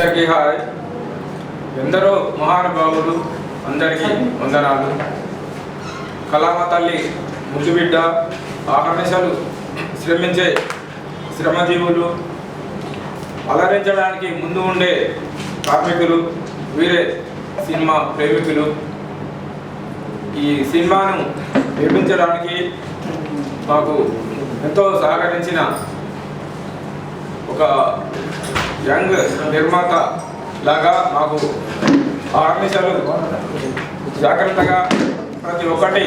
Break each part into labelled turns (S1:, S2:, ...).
S1: అందరికీ హాయ్. ఎందరో మహానుభావులు అందరికీ వందనాలు. కళామ తల్లి ముద్దుబిడ్డ ఆహర్నిశలు శ్రమించే శ్రమజీవులు అలరించడానికి ముందు ఉండే కార్మికులు వీరే సినిమా ప్రేమికులు. ఈ సినిమాను నిర్మించడానికి మాకు ఎంతో సహకరించిన ఒక యంగ్ నిర్మాత లాగా మాకు ఆర్మిషాలు జాగ్రత్తగా ప్రతి ఒక్కటి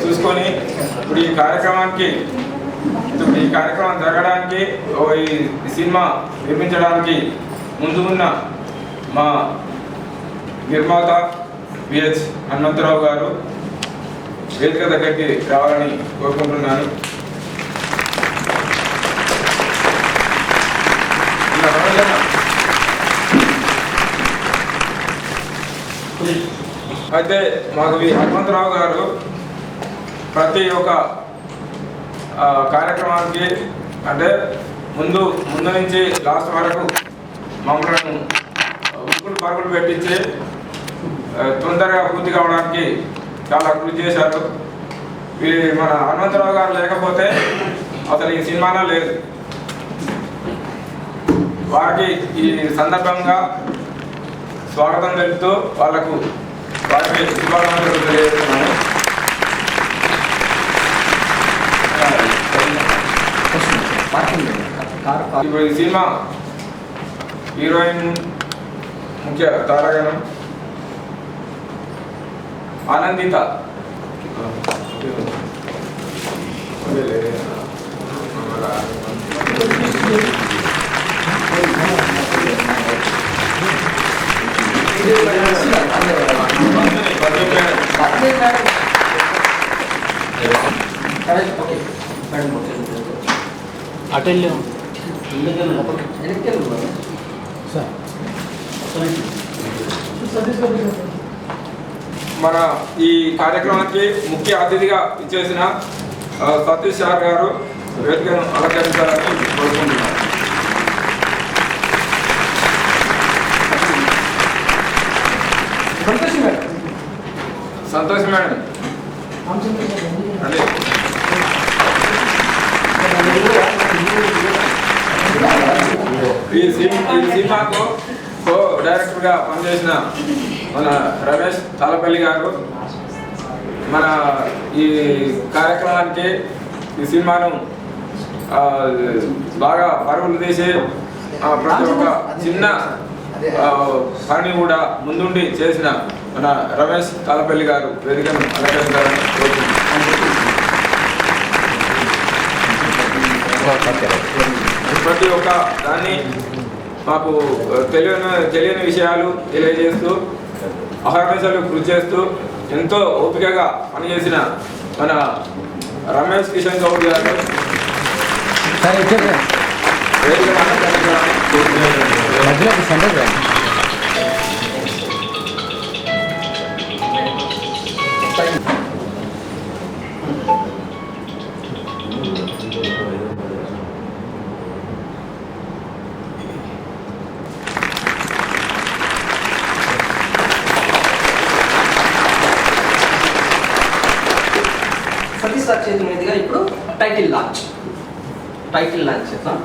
S1: చూసుకొని ఇప్పుడు ఈ కార్యక్రమానికి ఇప్పుడు ఈ కార్యక్రమం జరగడానికి ఈ సినిమా నిర్మించడానికి ముందు ఉన్న మా నిర్మాత విహెచ్ హనుమంతరావు గారు వేదిక దగ్గరికి రావాలని కోరుకుంటున్నాను ఇలా రావాలన్నా? అయితే మాకు ఈ హనుమంతరావు గారు ప్రతి ఒక్క కార్యక్రమానికి అంటే ముందు ముందు నుంచి లాస్ట్ వరకు మమ్మల్ని ఉక్కులు పరుగులు పెట్టించి తొందరగా పూర్తి కావడానికి చాలా కృషి చేశారు. ఈ మన హనుమంతరావు గారు లేకపోతే అసలు ఈ సినిమానే లేదు. వారికి ఈ సందర్భంగా స్వాగతం తెలుపుతూ వాళ్ళకు వారికి శుభాకాంక్షలు తెలియజేస్తున్నాను ఇప్పుడు ఈ సినిమా హీరోయిన్ ముఖ్య తారాగణం ఆనందిత
S2: అటెల్లు
S1: మన ఈ కార్యక్రమానికి ముఖ్య అతిథిగా ఇచ్చేసిన సతీష్ సార్ గారు వేదికను అలంకరించాలని కోరుకుంటున్నాను సంతోష్ మేడం. ఈ ఈ సినిమాకు కో డైరెక్టర్గా పనిచేసిన మన రమేష్ తాలపల్లి గారు. మన ఈ కార్యక్రమానికి ఈ సినిమాను బాగా పరుగులు తీసి ప్రతి ఒక్క చిన్న పని కూడా ముందుండి చేసిన మన రమేష్ తాలపల్లి గారు వేదికను అలంకరించాలని ప్రతి ఒక్క దాన్ని మాకు తెలియని తెలియని విషయాలు తెలియజేస్తూ అహర్నిశలు కృషి చేస్తూ ఎంతో ఓపికగా పనిచేసిన మన రమేష్ కిషన్ గౌడ్ గారు వేదికను అలంకరించాలని
S3: టైటిల్ లాంచ్ టైటిల్ లాంచ్ చేద్దాం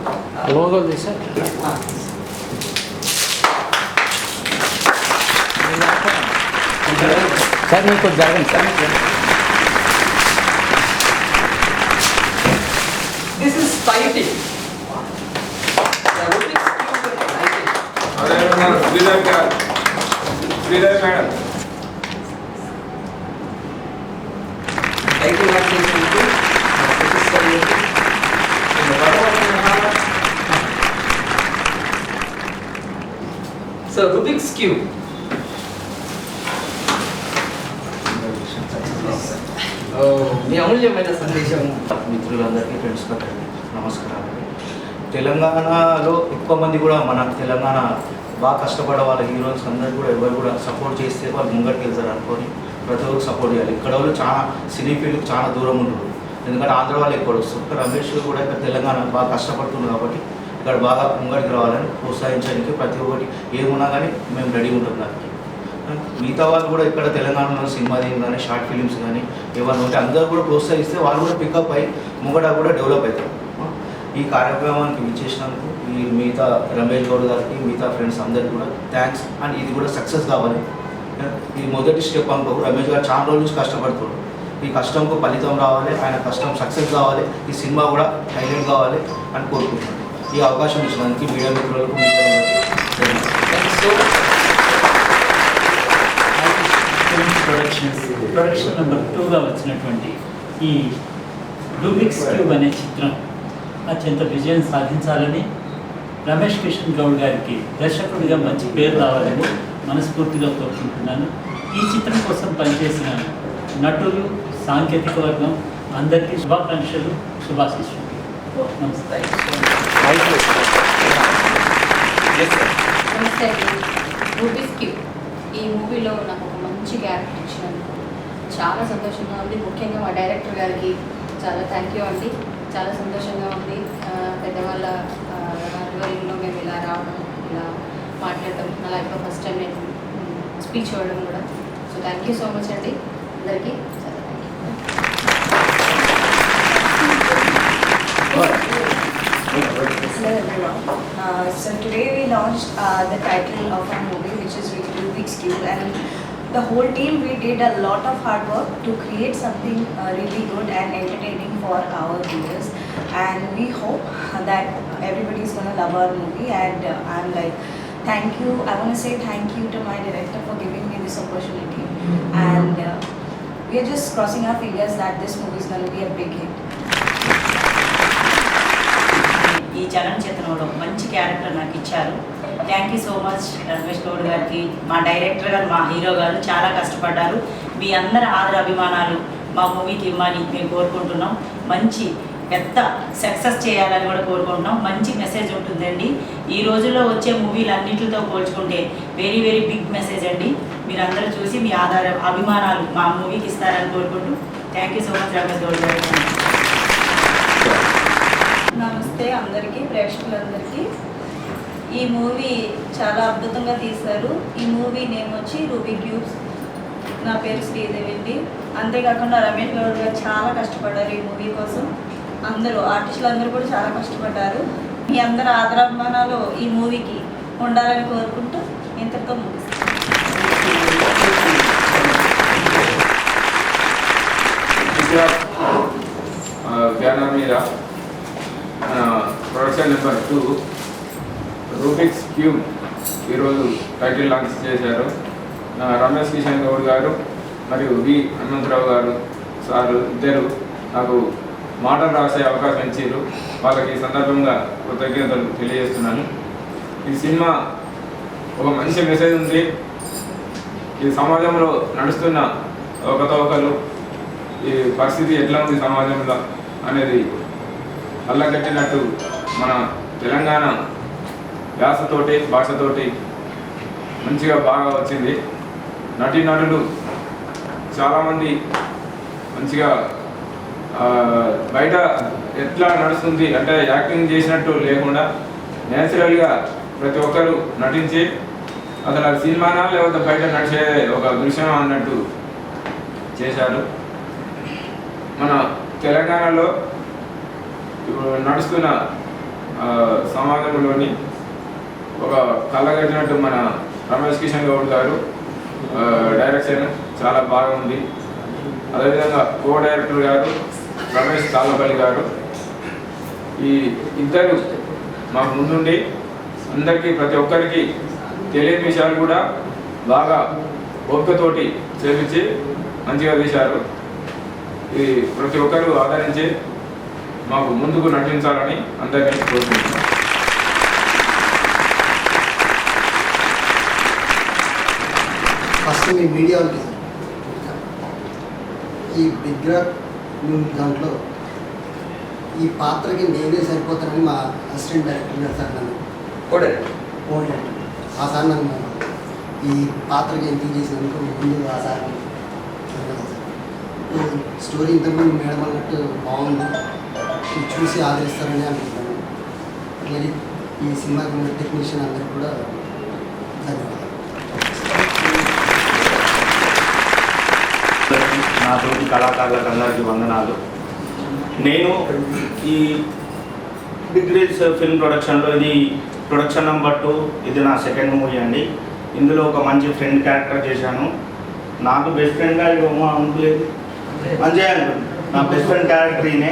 S2: లోగో తీసా
S3: ఆ,
S2: సార్ మీకు కొంచెం జరగండి sir
S3: this is title The Rubik's Cube title.
S1: అదేవిధంగా శ్రీదేవి గారు శ్రీదేవి మేడం
S3: టైటిల్ లాంచ్ చేసినందుకు సతీష్ సార్ గారికి So Rubik's cube. Oh, మీ అమూల్యమైన సందేశం.
S4: మిత్రులందరికీ ఫ్రెండ్స్ నమస్కారాలు తెలంగాణలో ఎక్కువ మంది కూడా మన తెలంగాణ బాగా కష్టపడే వాళ్ళ హీరోస్ అందరూ కూడా ఎవరు కూడా సపోర్ట్ చేస్తే వాళ్ళు ముంగడికి వెళ్తారు అనుకొని ప్రతి ఒక్కరు సపోర్ట్ చేయాలి. ఇక్కడ వాళ్ళు చాలా సినీ ఫీల్డ్కి చాలా దూరం ఉంటారు ఎందుకంటే ఆంధ్ర వాళ్ళు ఎక్కువ వస్తారు. రమేష్ కూడా ఇక్కడ తెలంగాణ బాగా కష్టపడుతున్నారు కాబట్టి ఇక్కడ బాగా ముంగడికి రావాలని ప్రోత్సహించడానికి ప్రతి ఒక్కటి ఏమున్నా కానీ మేము రెడీ ఉంటాం దానికి. మిగతా వాళ్ళు కూడా ఇక్కడ తెలంగాణలో సినిమా దీని కానీ షార్ట్ ఫిలిమ్స్ కానీ ఏమన్నా ఉంటే అందరూ కూడా ప్రోత్సహిస్తే వాళ్ళు కూడా పికప్ అయ్యి ముంగట కూడా డెవలప్ అవుతారు. ఈ కార్యక్రమానికి విచ్చేసినందుకు ఈ మిగతా రమేష్ గౌడ్ గారికి మిగతా ఫ్రెండ్స్ అందరికీ కూడా థ్యాంక్స్ అండ్ ఇది కూడా సక్సెస్ కావాలి. ఈ మొదటి స్టెప్ అనుకో రమేష్ గారు చాలా రోజుల నుంచి కష్టపడుతున్నాడు ఈ కష్టంకు ఫలితం రావాలి ఆయన కష్టం సక్సెస్ కావాలి ఈ సినిమా కూడా హైలైట్ కావాలి అని కోరుకుంటున్నాను. ఈ అవకాశం ఇచ్చినందుకు మీడియా మిత్రులకు
S3: సో
S5: ప్రొడక్షన్స్ ప్రొడక్షన్ నెంబర్ టూగా వచ్చినటువంటి ఈ రూబిక్స్ క్యూబ్ అనే చిత్రం అత్యంత విజయం సాధించాలని రమేష్ కిషన్ గౌడ్ గారికి దర్శకుడిగా మంచి పేరు రావాలని మనస్ఫూర్తిగా కోరుకుంటున్నాను. ఈ చిత్రం కోసం పనిచేసిన నటులు సాంకేతిక వర్గం అందరికీ శుభాకాంక్షలు శుభాశిష్యులు నమస్తే.
S3: థ్యాంక్
S6: నమస్తే అండి. రూపీస్ క్యూ ఈ మూవీలో నాకు ఒక మంచి క్యారెక్టర్ ఇచ్చినందుకు చాలా సంతోషంగా ఉంది. ముఖ్యంగా మా డైరెక్టర్ గారికి చాలా థ్యాంక్ యూ అండి. చాలా సంతోషంగా ఉంది. పెద్దవాళ్ళ ఆధ్వర్యంలో మేము ఇలా రావడం ఇలా మాట్లాడటం నా లైఫ్లో ఫస్ట్ టైం నేను స్పీచ్ ఇవ్వడం కూడా. So thank you so much అండి. అందరికీ చాలా thank you
S7: Uh, so today we launched uh, the title of our movie which is Rubik's Cube and the whole team we did a lot of hard work to create something uh, really good and entertaining for our viewers. And we hope that everybody is going to love our movie and uh, I'm like thank you. I want to say thank you to my director for giving me this opportunity. And uh, we are just crossing our fingers that this movie is going to be a big hit.
S8: ఈ చలనచిత్రంలో మంచి character నాకు ఇచ్చారు. Thank you so much Ramesh Goud గారికి. మా director గారు మా hero గారు చాలా కష్టపడ్డారు. మీ అందరి ఆదర అభిమానాలు మా మూవీకి ఇవ్వమని మేము కోరుకుంటున్నాం. మంచి పెద్ద సక్సెస్ చేయాలని కూడా కోరుకుంటున్నాం. మంచి మెసేజ్ ఉంటుందండి. ఈ రోజుల్లో వచ్చే మూవీలు అన్నింటితో పోల్చుకుంటే వెరీ వెరీ బిగ్ మెసేజ్ అండి. మీరందరూ చూసి మీ ఆధార అభిమానాలు మా మూవీకి ఇస్తారని కోరుకుంటూ. Thank you so much Ramesh Goud గారు.
S7: నమస్తే అందరికీ ప్రేక్షకులందరికీ. ఈ మూవీ చాలా అద్భుతంగా తీశారు. ఈ మూవీ నేమ్ వచ్చి రూబీ క్యూబ్స్. నా పేరు శ్రీదేవి అండి. అంతేకాకుండా రమేష్ గౌడ్ గారు చాలా కష్టపడ్డారు ఈ మూవీ కోసం. అందరూ ఆర్టిస్టులు అందరూ కూడా చాలా కష్టపడ్డారు. మీ అందరి ఆదరాభిమానాలు ఈ మూవీకి ఉండాలని కోరుకుంటూ ఇంతటితో ముగిస్తాను.
S1: బ్యానర్ మీద production number two Rubik's cube ఈరోజు టైటిల్ లాంచ్ చేశారు. రమేష్ కిషన్ గౌడ్ గారు మరియు వి హనుమంతరావు గారు సారు ఇద్దరు నాకు మాటలు రాసే అవకాశం ఇచ్చారు వాళ్ళకి ఈ సందర్భంగా కృతజ్ఞతలు తెలియజేస్తున్నాను. ఈ సినిమా ఒక మంచి మెసేజ్ ఉంది. ఈ సమాజంలో నడుస్తున్న ఒకతోకలు ఈ పరిస్థితి ఎట్లా ఉంది సమాజంలో అనేది అల్లగట్టినట్టు మన తెలంగాణ వ్యాసతోటి భాషతోటి మంచిగా బాగా వచ్చింది. నటీనటులు చాలామంది మంచిగా బయట ఎట్లా నడుస్తుంది అంటే యాక్టింగ్ చేసినట్టు లేకుండా నేచురల్గా ప్రతి ఒక్కరు నటించి అసలు అది సినిమానా లేకపోతే బయట నడిచే ఒక దృశ్యం అన్నట్టు చేశారు. మన తెలంగాణలో ఇప్పుడు నడుస్తున్న సమాజంలోని ఒక కళ్ళగట్టినట్టు మన రమేష్ కిషన్ గౌడ్ గారు డైరెక్షన్ చాలా బాగుంది. అదేవిధంగా కో డైరెక్టర్ గారు రమేష్ తాళ్ళపల్లి గారు. ఈ ఇద్దరు మాకు ముందుండి అందరికీ ప్రతి ఒక్కరికి తెలియని విషయాలు కూడా బాగా ఓపికతోటి చేపించి మంచిగా తీశారు ఇది ప్రతి ఒక్కరు ఆదరించి మాకు ముందుకు నటించాలని అందరినీ కోరుకుంటున్నాను
S9: ఫస్ట్ మీ మీడియా ఈ బిగ్రా దాంట్లో ఈ పాత్రకి నేనే సరిపోతానని మా అసిస్టెంట్ డైరెక్టర్ గారు సార్ నన్ను
S3: కూడా
S9: ఫోన్ చేశారు. ఆ సార్ నన్ను ఈ పాత్రకి ఎంపిక చేసినందుకు ముందు ఆ సార్ స్టోరీ ఇంతకుముందు మేడం అన్నట్టు బాగుంది. చూసి ఆదరిస్తారని అనుకుంటున్నాను. ఈ సినిమాకి ఉన్న టెక్నీషియన్ అందరికీ కూడా ధన్యవాదాలు.
S4: నా తోటి కళాకారులకు అందరికీ వందనాలు. నేను ఈ డిగ్రీస్ ఫిల్మ్ ప్రొడక్షన్లో ఇది ప్రొడక్షన్ నెంబర్ టూ ఇది నా సెకండ్ మూవీ అండి. ఇందులో ఒక మంచి ఫ్రెండ్ క్యారెక్టర్ చేశాను. నాకు బెస్ట్ ఫ్రెండ్గా ఇక మా అనుకోలేదు మంచిగా. నా బెస్ట్ ఫ్రెండ్ క్యారెక్టర్ ఈయనే.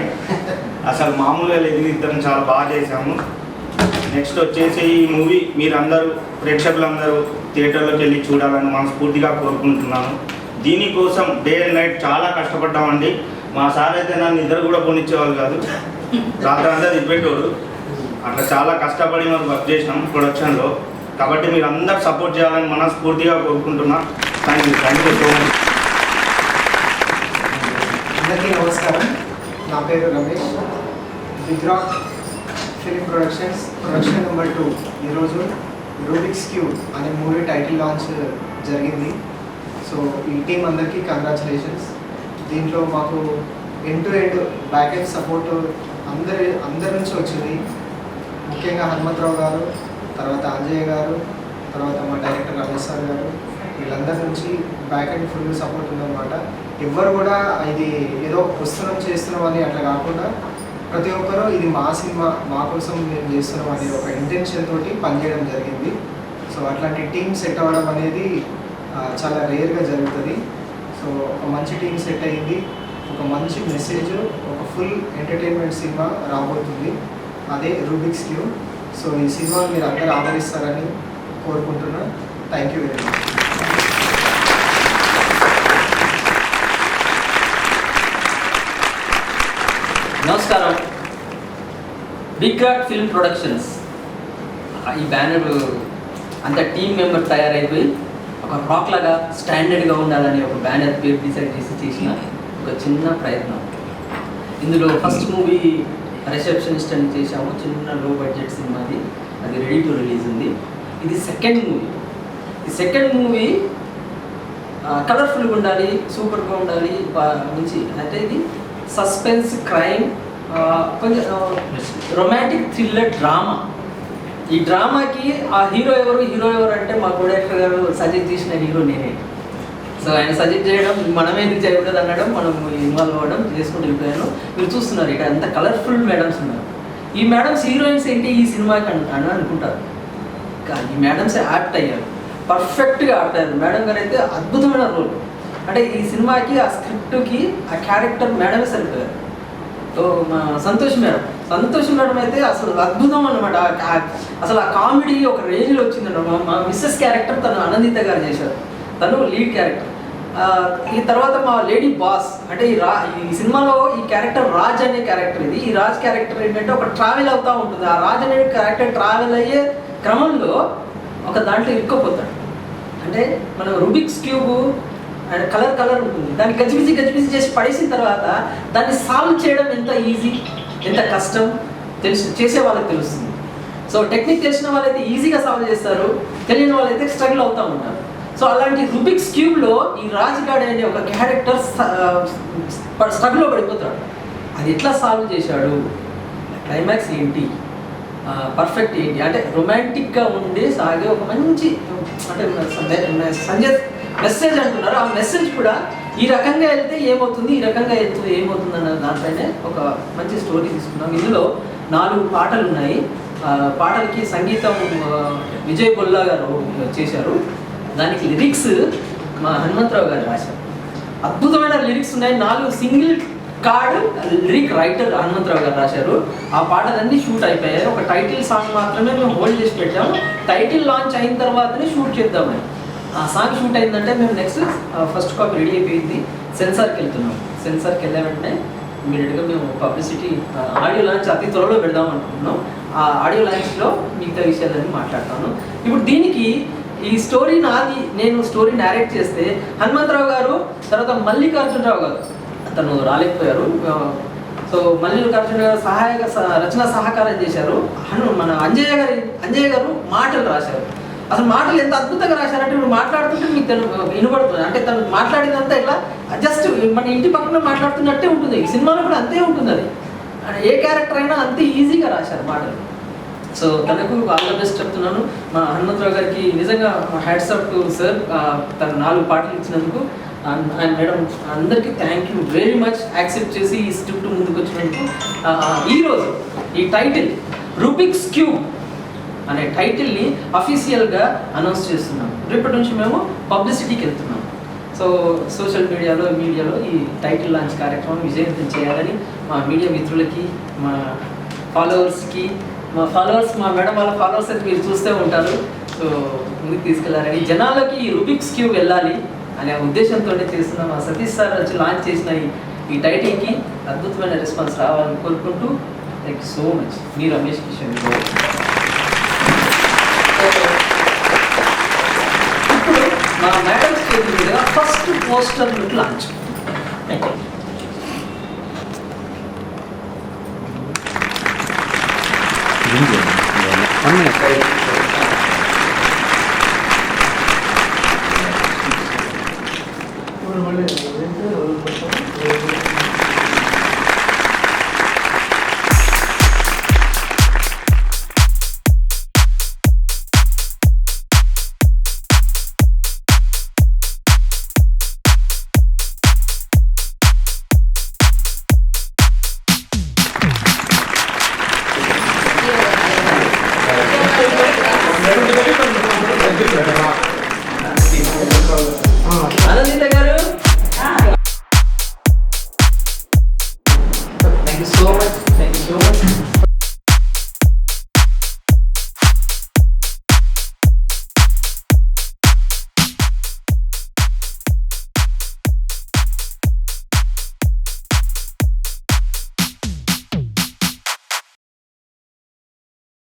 S4: అసలు మామూలుగా లేదు ఇద్దరం చాలా బాగా చేశాము. నెక్స్ట్ వచ్చేసి ఈ మూవీ మీరందరూ ప్రేక్షకులందరూ థియేటర్లోకి వెళ్ళి చూడాలని మనస్ఫూర్తిగా కోరుకుంటున్నాను. దీనికోసం డే అండ్ నైట్ చాలా కష్టపడ్డామండి. మా సార్ అయితే నన్ను నిద్ర కూడా కొనిచ్చేవాళ్ళు కాదు. రాత్రి అంతా తిప్పేటోడు. అట్లా చాలా కష్టపడి మనం వర్క్ చేసినాం ప్రొడక్షన్లో కాబట్టి మీరు అందరు సపోర్ట్ చేయాలని మనస్ఫూర్తిగా కోరుకుంటున్నా. Thank you thank you so much
S10: అందరికీ నమస్కారం. నా పేరు Ramesh. Big rock film productions production number two. ఈరోజు రూబిక్స్ క్యూ అనే మూవీ టైటిల్ లాంచ్ జరిగింది. సో ఈ టీం అందరికీ కంగ్రాచులేషన్స్ దీంట్లో మాకు end to end back end support అందరి అందరి నుంచి వచ్చింది. ముఖ్యంగా హనుమంతరావు గారు తర్వాత అంజయ్య గారు తర్వాత మా డైరెక్టర్ రమేష్ సార్ గారు వీళ్ళందరి నుంచి బ్యాక్ అండ్ ఫుల్ సపోర్ట్ ఉందన్నమాట. ఎవ్వరు కూడా ఇది ఏదో పుస్తకం చేస్తున్నాం అని అట్లా కాకుండా ప్రతి ఒక్కరూ ఇది మా సినిమా మా కోసం మేము చేస్తున్నాం అనే ఒక ఇంటెన్షన్ తోటి పనిచేయడం జరిగింది. సో అట్లాంటి టీం సెట్ అవ్వడం అనేది చాలా రేర్గా జరుగుతుంది. సో ఒక మంచి టీం సెట్ అయ్యింది ఒక మంచి మెసేజ్ ఒక ఫుల్ ఎంటర్టైన్మెంట్ సినిమా రాబోతుంది. అదే రూబిక్స్ క్యూ సో ఈ సినిమా మీరు అందరూ ఆదరిస్తారని కోరుకుంటున్నాను థ్యాంక్ యూ వెరీ మచ్
S3: నమస్కారం. బిగ్ గాట్ ఫిల్మ్ ప్రొడక్షన్స్ ఈ బ్యానర్ అంత టీమ్ మెంబర్ తయారైపోయి ఒక రాక్ లాగా స్టాండర్డ్గా ఉండాలని ఒక బ్యానర్ పేరు డిసైడ్ చేసి చేసిన ఒక చిన్న ప్రయత్నం. ఇందులో ఫస్ట్ మూవీ రిసెప్షనిస్ట్ అని చేశాము. చిన్న లో బడ్జెట్ సినిమాది అది. రెడీ టు రిలీజ్ ఉంది. ఇది సెకండ్ మూవీ ఈ సెకండ్ మూవీ కలర్ఫుల్గా ఉండాలి సూపర్గా ఉండాలి మంచి. అంటే ఇది సస్పెన్స్ క్రైమ్ కొంచెం రొమాంటిక్ థ్రిల్లర్ డ్రామా ఈ డ్రామాకి ఆ హీరో ఎవరు? హీరో ఎవరు అంటే మా డైరెక్టర్ గారు సజెస్ట్ చేసిన హీరో నేనే. సో ఆయన సజెస్ట్ చేయడం మనం ఎందుకు చేయకూడదు అనడం మనం ఇన్వాల్వ్ అవ్వడం చేసుకుంటూ వెళ్ళిపోయాను. మీరు చూస్తున్నారు ఇక్కడ అంత కలర్ఫుల్ మేడమ్స్ ఉన్నారు. ఈ మేడమ్స్ హీరోయిన్స్ ఏంటి? ఈ సినిమాకి అని అనుకుంటారు. కానీ ఈ మేడమ్స్ యాక్ట్ అయ్యారు. పర్ఫెక్ట్గా ఆడతారు అయ్యారు. మేడం గారు అయితే అద్భుతమైన రోల్ అంటే ఈ సినిమాకి ఆ స్క్రిప్ట్కి ఆ క్యారెక్టర్ మేడమే సరిపోయారు సో మా సంతోష్ మేడం. సంతోష్ మేడం అయితే అసలు అద్భుతం అనమాట అసలు ఆ కామెడీ ఒక రేంజ్లో వచ్చిందన్నమాట. మా మిస్సెస్ క్యారెక్టర్ తను ఆనందిత గారు చేశారు. తను లీడ్ క్యారెక్టర్. ఈ తర్వాత మా లేడీ బాస్ అంటే ఈ రా ఈ సినిమాలో ఈ క్యారెక్టర్ రాజ్ అనే క్యారెక్టర్ ఇది. ఈ రాజ్ క్యారెక్టర్ ఏంటంటే ఒక ట్రావెల్ అవుతూ ఉంటుంది. ఆ రాజ్ అనే క్యారెక్టర్ ట్రావెల్ అయ్యే క్రమంలో ఒక దాంట్లో ఇరుక్కుపోతాడు. అంటే మనం Rubik's cube and colour colour ఉంటుంది. దాన్ని గజిబిజి గజిబిజి చేసి పడేసిన తర్వాత దాన్ని సాల్వ్ చేయడం ఎంత ఈజీ ఎంత కష్టం తెలుసు చేసే వాళ్ళకి తెలుస్తుంది. సో టెక్నిక్ తెలిసిన వాళ్ళైతే ఈజీగా సాల్వ్ చేస్తారు తెలియని వాళ్ళైతే స్ట్రగుల్ అవుతూ ఉంటారు. సో అలాంటి రుబిక్స్ క్యూబ్లో ఈ రాజుగాడ్ అనే ఒక క్యారెక్టర్ స్ట్రగుల్లో పడిపోతాడు. అది ఎట్లా సాల్వ్ చేశాడు? క్లైమాక్స్ ఏంటి? పర్ఫెక్ట్ ఏంటి? అంటే రొమాంటిక్గా ఉండే సాగే ఒక మంచి అంటే సంజయ్ మెసేజ్ అంటున్నారు. ఆ మెసేజ్ కూడా ఈ రకంగా వెళ్తే ఏమవుతుంది? ఈ రకంగా వెళ్తే ఏమవుతుంది అన్న దాంట్లోనే ఒక మంచి స్టోరీ తీసుకున్నాం ఇందులో నాలుగు పాటలు ఉన్నాయి. పాటలకి సంగీతం విజయ్ బొల్లా గారు చేశారు. దానికి లిరిక్స్ మా హనుమంతరావు గారు రాశారు. అద్భుతమైన లిరిక్స్ ఉన్నాయి. నాలుగు single card lyric writer Hanumantharao గారు రాశారు. ఆ పాటలన్నీ షూట్ అయిపోయాయి. ఒక టైటిల్ సాంగ్ మాత్రమే మేము హోల్డ్ చేసి పెట్టాము. టైటిల్ లాంచ్ అయిన తర్వాతనే షూట్ చేద్దామని. ఆ సాంగ్ షూట్ అయిందంటే మేము నెక్స్ట్ ఫస్ట్ కాపీ రెడీ అయిపోయింది. సెన్సార్కి వెళ్తున్నాం. సెన్సార్కి వెళ్ళా వెంటనే ఇమీడియట్గా మేము పబ్లిసిటీ ఆడియో లాంచ్ అతి త్వరలో పెడదాం అనుకుంటున్నాం. ఆ ఆడియో లాంచ్లో మిగతా విషయాలన్నీ మాట్లాడతాను. ఇప్పుడు దీనికి ఈ స్టోరీ నాది నేను స్టోరీ డైరెక్ట్ చేస్తే హనుమంతరావు గారు తర్వాత మల్లికార్జునరావు గారు అతను రాలేకపోయారు. సో మల్లికార్జున గారు సహాయక రచన సహకారం చేశారు. హను మన అంజయ్య గారి అంజయ్య గారు మాటలు రాశారు. అసలు మాటలు ఎంత అద్భుతంగా రాశారంటే ఇప్పుడు మాట్లాడుతుంటే మీకు తను వినబడుతుంది. అంటే తను మాట్లాడినంతా ఇలా జస్ట్ మన ఇంటి పక్కన మాట్లాడుతున్నట్టే ఉంటుంది. ఈ సినిమాలో కూడా అంతే ఉంటుంది అది. ఏ క్యారెక్టర్ అయినా అంతే ఈజీగా రాశారు మాటలు. సో తనకు ఆల్ ద బెస్ట్ చెప్తున్నాను. మా హనుమంతరావు గారికి నిజంగా హ్యాట్స్ ఆఫ్ టు సార్ తన నాలుగు పాటలు ఇచ్చినందుకు. అండ్ మేడం అందరికీ thank you very much accept చేసి ఈ స్క్రిప్ట్ ముందుకు వచ్చినందుకు ఈరోజు ఈ టైటిల్ రూబిక్స్ క్యూబ్ అనే టైటిల్ని అఫీషియల్గా అనౌన్స్ చేస్తున్నాం. రేపటి నుంచి మేము పబ్లిసిటీకి వెళ్తున్నాం. సో సోషల్ మీడియాలో మీడియాలో ఈ టైటిల్ లాంచ్ కార్యక్రమం విజయవంతం చేయాలని మా మీడియా మిత్రులకి మా ఫాలోవర్స్కి మా ఫాలోవర్స్ మా మేడం వాళ్ళ ఫాలోవర్స్ అయితే మీరు చూస్తూ ఉంటారు. సో ముందుకు తీసుకెళ్ళారని జనాలకి ఈ రుబిక్స్ క్యూ వెళ్ళాలి అనే ఉద్దేశంతో చేస్తున్న. మా సతీష్ సార్ వచ్చి లాంచ్ చేసిన ఈ ఈ టైటిల్కి అద్భుతమైన రెస్పాన్స్ రావాలని కోరుకుంటూ థ్యాంక్ యూ సో మచ్ మీ రమేష్ కిషన్ గౌడ్ ఇప్పుడు మా మేడం స్టేజ్ మీద ఫస్ట్
S10: ரெண்டு